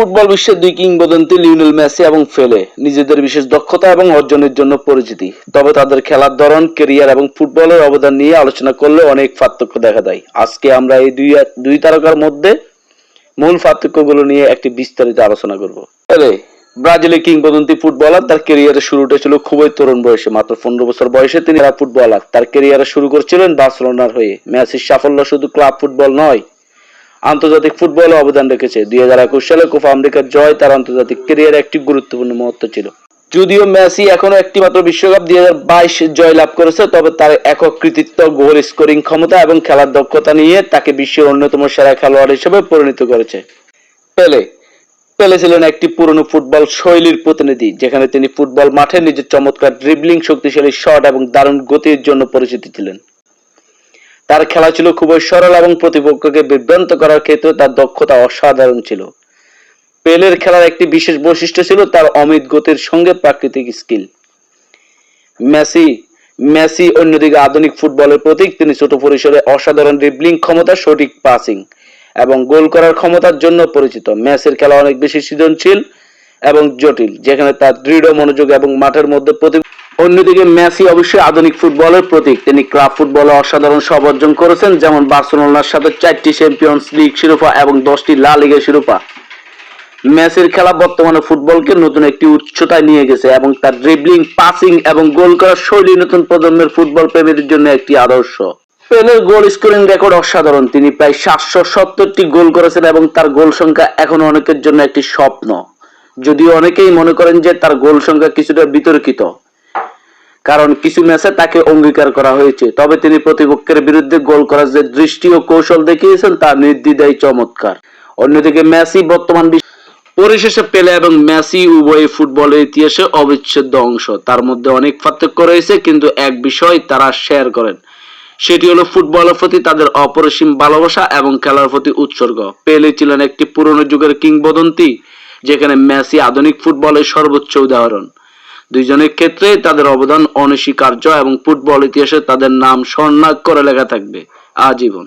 Football বিশ্বের দুই কিংবদন্তি লিওনেল মেসি এবং ফেলে নিজেদের বিশেষ দক্ষতা এবং অর্জনের জন্য পরিচিতি। তবে তাদের খেলার ধরন কেরিয়ার এবং ফুটবলের অবদান নিয়ে আলোচনা করলে অনেক পার্থক্য দেখা দেয়। আজকে আমরা এই দুই দুই তারকার মধ্যে মূল পার্থক্যগুলো নিয়ে একটি বিস্তারিত আলোচনা করব। পেলে, ব্রাজিলের কিংবদন্তি ফুটবলার, তার কেরিয়ারের শুরুটা ছিল খুবই তরুণ বয়সে। মাত্র পনেরো বছর বয়সে তিনি ফুটবলার। তার কেরিয়ারে শুরু করেছিলেন বার্সেলোনার হয়ে। মেসির সাফল্য শুধু ক্লাব ফুটবল নয় আন্তর্জাতিক ফুটবলে অবদান রেখেছে। দুই হাজার একুশ সালে কোপা আমেরিকার জয় তার আন্তর্জাতিক ক্যারিয়ারে একটি গুরুত্বপূর্ণ মুহূর্ত ছিল। যদিও মেসি এখনও একটি মাত্র বিশ্বকাপ দুই হাজার বাইশ জয় লাভ করেছে, তবে তার একক কৃতিত্ব, গোল স্কোরিং ক্ষমতা এবং খেলার দক্ষতা নিয়ে তাকে বিশ্বের অন্যতম সেরা খেলোয়াড় হিসেবে পরিণত করেছে। পেলে পেলে ছিলেন একটি পুরনো ফুটবল শৈলীর প্রতিনিধি, যেখানে তিনি ফুটবল মাঠে নিজের চমৎকার ড্রিবলিং শক্তিশালী শট এবং দারুণ গতির জন্য পরিচিত ছিলেন। তার খেলা ছিল খুবই সরল এবং প্রতিপক্ষকে বিভ্রান্ত করার ক্ষেত্রে তার দক্ষতা অসাধারণ ছিল। পেলের খেলার একটি বিশেষ বৈশিষ্ট্য ছিল তার অমিত গতির সঙ্গে প্রাকৃতিক স্কিল। মেসি মেসি অন্যদিকে আধুনিক ফুটবলের প্রতীক, তিনি ছোট পরিসরে অসাধারণ ড্রিবলিং ক্ষমতা, সঠিক পাসিং এবং গোল করার ক্ষমতার জন্য পরিচিত। মেসির খেলা অনেক বেশি সৃজনশীল এবং জটিল, যেখানে তার দৃঢ় মনোযোগ এবং মাঠের মধ্যে প্রতি অন্যদিকে মেসি অবশ্যই আধুনিক ফুটবলের প্রতীক। তিনি ক্লাব ফুটবলে অসাধারণ সব অর্জন করেছেন, যেমন বার্সেলোনার সাথে চারটি চ্যাম্পিয়ন্স লিগ শিরোপা এবং দশটি লা লিগের শিরোপা। মেসির খেলা বর্তমানে ফুটবলকে নতুন একটি উচ্চতায় নিয়ে গেছে এবং তার ড্রিবলিং পাসিং এবং গোল করার শৈলী নতুন প্রজন্মের ফুটবল প্রেমীদের জন্য একটি আদর্শ। পেলের গোল স্কোরিং রেকর্ড অসাধারণ। তিনি প্রায় সাতশো সত্তরটি গোল করেছেন এবং তার গোল সংখ্যা এখন অনেকের জন্য একটি স্বপ্ন। যদিও অনেকেই মনে করেন যে তার গোল সংখ্যা কিছুটা বিতর্কিত। কারণ কিছু ম্যাচে তাকে অঙ্গীকার করা হয়েছে। তবে তিনি প্রতিপক্ষের বিরুদ্ধে গোল করার যে দৃষ্টি ও কৌশল দেখিয়েছেন, তা নির্দ্বিধায় চমৎকার। অন্যদিকে মেসি বর্তমান পরিশেষে পেলে এবং মেসি উভয় ফুটবলের ইতিহাসে অবিচ্ছেদ্য অংশ। তার মধ্যে অনেক পার্থক্য রয়েছে, কিন্তু এক বিষয় তারা শেয়ার করেন। সেটি হলো ফুটবলের প্রতি তাদের অপরিসীম ভালোবাসা এবং খেলার প্রতি উৎসর্গ। পেলে ছিলেন একটি পুরনো যুগের কিংবদন্তি, যেখানে মেসি আধুনিক ফুটবলের সর্বোচ্চ উদাহরণ। দুইজনের ক্ষেত্রেই তাদের অবদান অনস্বীকার্য এবং ফুটবল ইতিহাসে তাদের নাম স্বর্ণাক্ষরে লেখা থাকবে। আজীবন।